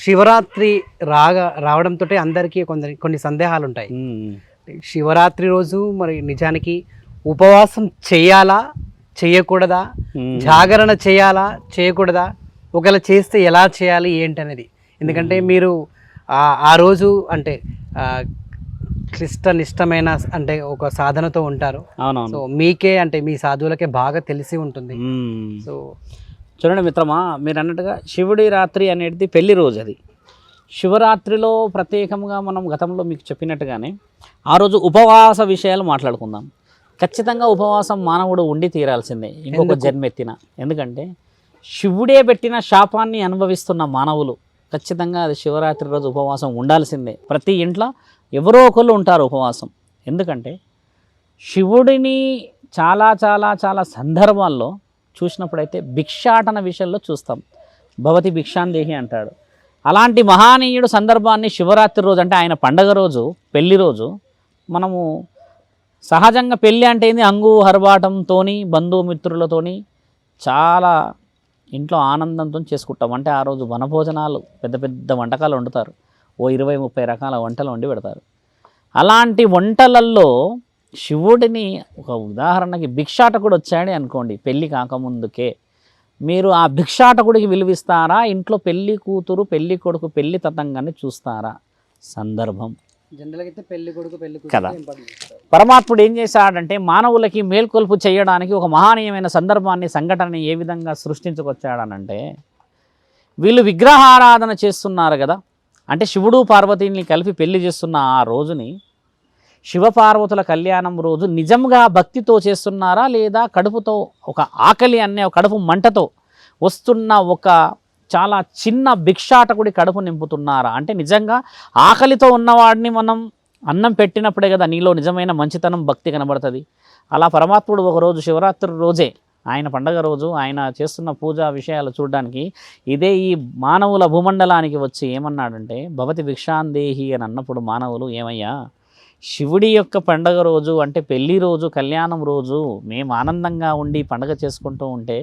శివరాత్రి రాగా రావడంతో అందరికీ కొందరి కొన్ని సందేహాలు ఉంటాయి శివరాత్రి రోజు మరి నిజానికి ఉపవాసం చేయాలా చేయకూడదా జాగరణ చేయాలా చేయకూడదా ఒకవేళ చేస్తే ఎలా చేయాలి ఏంటనేది. ఎందుకంటే మీరు ఆ- రోజు అంటే క్లిష్ట నిష్టమైన అంటే ఒక సాధనతో ఉంటారు. సో మీకే అంటే మీ సాధువులకే బాగా తెలిసి ఉంటుంది. సో చూడండి మిత్రమా మీరు అన్నట్టుగా శివుడి రాత్రి అనేది పెళ్ళి రోజు అది. శివరాత్రిలో ప్రత్యేకంగా మనం గతంలో మీకు చెప్పినట్టుగానే ఆ రోజు ఉపవాస విషయాలు మాట్లాడుకుందాం. ఖచ్చితంగా ఉపవాసం మానవుడు ఉండి తీరాల్సిందే ఇంకొక జన్మెత్తిన. ఎందుకంటే శివుడే పెట్టిన శాపాన్ని అనుభవిస్తున్న మానవులు ఖచ్చితంగా అది శివరాత్రి రోజు ఉపవాసం ఉండాల్సిందే. ప్రతి ఇంట్లో ఎవరో ఒకళ్ళు ఉంటారు ఉపవాసం. ఎందుకంటే శివుడిని చాలా చాలా చాలా సందర్భాల్లో చూసినప్పుడైతే భిక్షాటన విషయంలో చూస్తాం. భవతి భిక్షాందేహి అంటాడు. అలాంటి మహానీయుడు సందర్భాన్ని శివరాత్రి రోజు అంటే ఆయన పండగ రోజు పెళ్ళి రోజు మనము సహజంగా పెళ్ళి అంటే ఏంది? అంగు హర్బాటంతోని బంధుమిత్రులతోని చాలా ఇంట్లో ఆనందంతో చేసుకుంటాం. అంటే ఆ రోజు వనభోజనాలు పెద్ద పెద్ద వంటకాలు వండుతారు. ఓ ఇరవై ముప్పై రకాల వంటలు వండి పెడతారు. అలాంటి వంటలల్లో శివుడిని ఒక ఉదాహరణకి భిక్షాటకుడు వచ్చాడే అనుకోండి పెళ్ళి కాకముందుకే. మీరు ఆ భిక్షాటకుడికి విలువిస్తారా? ఇంట్లో పెళ్ళి కూతురు పెళ్ళి కొడుకు పెళ్ళి తతంగాన్ని చూస్తారా? సందర్భం. జనరల్గా అయితే పెళ్ళి కొడుకు పెళ్ళి కదా. పరమాత్ముడు ఏం చేశాడంటే మానవులకి మేల్కొల్పు చేయడానికి ఒక మహనీయమైన సందర్భాన్ని సంఘటనని ఏ విధంగా సృష్టించుకొచ్చాడనంటే వీళ్ళు విగ్రహారాధన చేస్తున్నారు కదా. అంటే శివుడు పార్వతిని కలిపి పెళ్ళి చేస్తున్న ఆ రోజుని శివపార్వతుల కళ్యాణం రోజు నిజంగా భక్తితో చేస్తున్నారా లేదా కడుపుతో ఒక ఆకలి అనే కడుపు మంటతో వస్తున్న ఒక చాలా చిన్న భిక్షాటకుడి కడుపు నింపుతున్నారా? అంటే నిజంగా ఆకలితో ఉన్నవాడిని మనం అన్నం పెట్టినప్పుడే కదా నీలో నిజమైన మంచితనం భక్తి కనబడుతుంది. అలా పరమాత్ముడు ఒకరోజు శివరాత్రి రోజే ఆయన పండగ రోజు ఆయన చేస్తున్న పూజా విషయాలు చూడడానికి ఇదే ఈ మానవుల భూమండలానికి వచ్చి ఏమన్నాడంటే భవతి భిక్షాందేహి అని అన్నప్పుడు మానవులు ఏమయ్యా? శివుడి యొక్క పండగ రోజు అంటే పెళ్ళి రోజు కళ్యాణం రోజు మేము ఆనందంగా ఉండి పండగ చేసుకుంటూ ఉంటే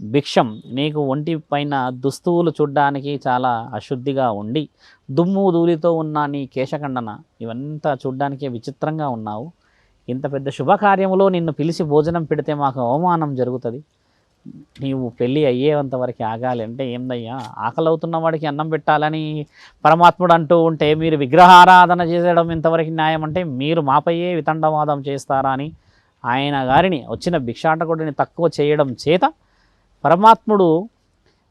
భిక్షం నీకు ఒంటి పైన దుస్తువులు చూడ్డానికి చాలా అశుద్ధిగా ఉండి దుమ్ము ధూళితో ఉన్న నీ కేశఖండన ఇవంతా చూడ్డానికి విచిత్రంగా ఉన్నావు. ఇంత పెద్ద శుభకార్యములో నిన్ను పిలిచి భోజనం పెడితే మాకు అవమానం జరుగుతుంది. నీవు పెళ్ళి అయ్యేంత వరకు ఆగాలి. అంటే ఏందయ్యా? ఆకలి అవుతున్న వాడికి అన్నం పెట్టాలని పరమాత్ముడు అంటూ ఉంటే మీరు విగ్రహారాధన చేసేయడం ఇంతవరకు న్యాయం అంటే మీరు మాపయ్యే వితండవాదం చేస్తారా అని ఆయన గారిని వచ్చిన భిక్షాటకుడిని తక్కువ చేయడం చేత పరమాత్ముడు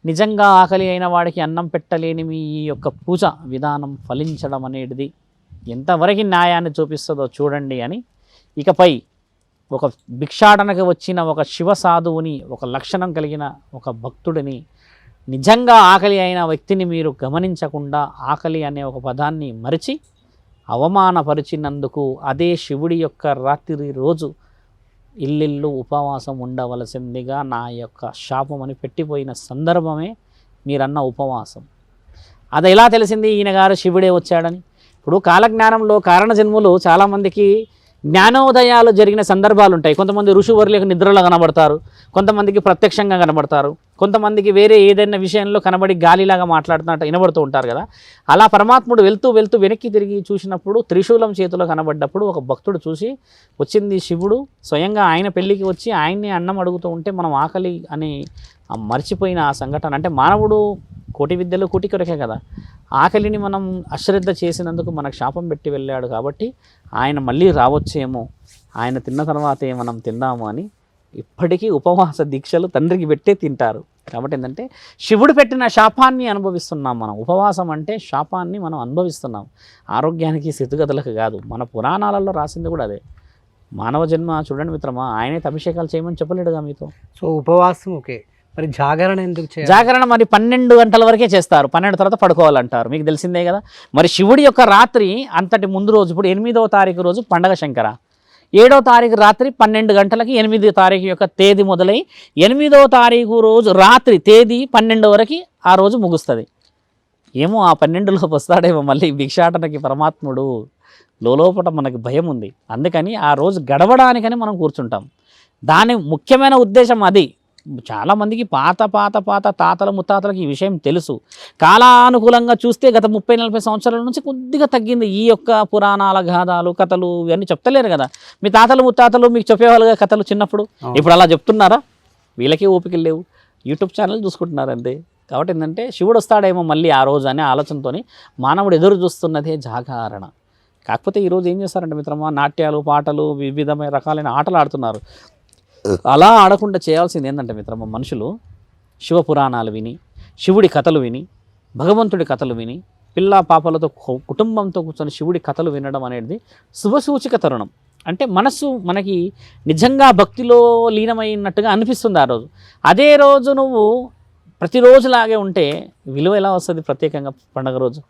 నిజంగా ఆకలి అయిన వాడికి అన్నం పెట్టలేని మీ ఈ యొక్క పూజ విధానం ఫలించడం అనేది ఎంతవరకు న్యాయాన్ని చూపిస్తుందో చూడండి అని ఇకపై ఒక భిక్షాటనకి వచ్చిన ఒక శివ సాధువుని ఒక లక్షణం కలిగిన ఒక భక్తుడిని నిజంగా ఆకలి అయిన వ్యక్తిని మీరు గమనించకుండా ఆకలి అనే ఒక పదాన్ని మరిచి అవమానపరిచినందుకు అదే శివుడి యొక్క రాత్రి రోజు ఇల్లిల్లు ఉపవాసం ఉండవలసిందిగా నా యొక్క శాపం అని పెట్టిపోయిన సందర్భమే మీరన్న ఉపవాసం. అది ఎలా తెలిసింది? ఈయన గారు శివుడే వచ్చాడని. ఇప్పుడు కాలజ్ఞానంలో కారణ జన్ములు చాలామందికి జ్ఞానోదయాలు జరిగిన సందర్భాలు ఉంటాయి కొంతమంది ఋషివర్లకు నిద్రలో కనబడతారు. కొంతమందికి ప్రత్యక్షంగా కనబడతారు. కొంతమందికి వేరే ఏదైనా విషయంలో కనబడి గాలిలాగా మాట్లాడుతున్నట్టు వినబడుతూ ఉంటారు కదా. అలా పరమాత్ముడు వెళ్తూ వెళ్తూ వెనక్కి తిరిగి చూసినప్పుడు త్రిశూలం చేతిలో కనబడ్డప్పుడు ఒక భక్తుడు చూసి వచ్చింది శివుడు. స్వయంగా ఆయన పెళ్ళికి వచ్చి ఆయన్ని అన్నం అడుగుతూ ఉంటే మనం ఆకలి అని మర్చిపోయిన ఆ సంఘటన. అంటే మానవుడు కోటి విద్యలు కోటి కొరకే కదా. ఆకలిని మనం అశ్రద్ధ చేసినందుకు మనకు శాపం పెట్టి వెళ్ళాడు కాబట్టి ఆయన మళ్ళీ రావచ్చేమో ఆయన తిన్న తర్వాతే మనం తిందాము అని ఇప్పటికీ ఉపవాస దీక్షలు తండ్రికి పెట్టే తింటారు. కాబట్టి ఏంటంటే శివుడు పెట్టిన శాపాన్ని అనుభవిస్తున్నాం మనం. ఉపవాసం అంటే శాపాన్ని మనం అనుభవిస్తున్నాం. ఆరోగ్యానికి స్థితిగతులకు కాదు. మన పురాణాలలో రాసింది కూడా అదే. మానవ జన్మ చూడండి మిత్రమా ఆయనే అభిషేకాలు చేయమని చెప్పలేడుగా మీతో. సో ఉపవాసం ఓకే. మరి జాగరణ ఎందుకు జాగరణ మరి పన్నెండు గంటల వరకే చేస్తారు. పన్నెండు తర్వాత పడుకోవాలంటారు. మీకు తెలిసిందే కదా? మరి శివుడి యొక్క రాత్రి అంతటి ముందు రోజు ఇప్పుడు ఎనిమిదవ తారీఖు రోజు పండగ శంకర. ఏడో తారీఖు రాత్రి పన్నెండు గంటలకి ఎనిమిది తారీఖు యొక్క తేదీ మొదలై ఎనిమిదవ తారీఖు రోజు రాత్రి తేదీ పన్నెండు వరకు ఆ రోజు ముగుస్తుంది. ఏమో ఆ పన్నెండులోపు వస్తాడేమో మళ్ళీ భిక్షాటనకి పరమాత్ముడు. లోపల మనకు భయం ఉంది. అందుకని ఆ రోజు గడవడానికని మనం కూర్చుంటాం. దాని ముఖ్యమైన ఉద్దేశం అది. చాలా మందికి పాత పాత పాత తాతల ముత్తాతలకు ఈ విషయం తెలుసు. కాలానుకూలంగా చూస్తే గత ముప్పై నలభై సంవత్సరాల నుంచి కొద్దిగా తగ్గింది ఈ యొక్క పురాణాల గాథాలు కథలు ఇవన్నీ చెప్తలేరు కదా. మీ తాతలు ముత్తాతలు మీకు చెప్పేవాళ్ళుగా కథలు చిన్నప్పుడు. ఇప్పుడు అలా చెప్తున్నారా? వీళ్ళకి ఓపికలు లేవు. యూట్యూబ్ ఛానల్ చూసుకుంటున్నారు అంతే కాబట్టి ఏంటంటే శివుడు వస్తాడేమో మళ్ళీ ఆ రోజు అనే ఆలోచనతోని మానవుడు ఎదురు చూస్తున్నదే జాగరణ. కాకపోతే ఈరోజు ఏం చేస్తారంటే మిత్రమా నాట్యాలు పాటలు వివిధమైన రకాలైన ఆటలు ఆడుతున్నారు. అలా ఆడకుండా చేయాల్సింది ఏంటంటే మిత్రమా మనుషులు శివ పురాణాలు విని శివుడి కథలు విని భగవంతుడి కథలు విని పిల్ల పాపలతో కుటుంబంతో కూర్చొని శివుడి కథలు వినడం అనేది శుభసూచిక తరుణం. అంటే మనస్సు మనకి నిజంగా భక్తిలో లీనమైనట్టుగా అనిపిస్తుంది ఆ రోజు. అదే రోజు నువ్వు ప్రతిరోజులాగే ఉంటే విలువ ఎలా వస్తుంది ప్రత్యేకంగా పండగ రోజు?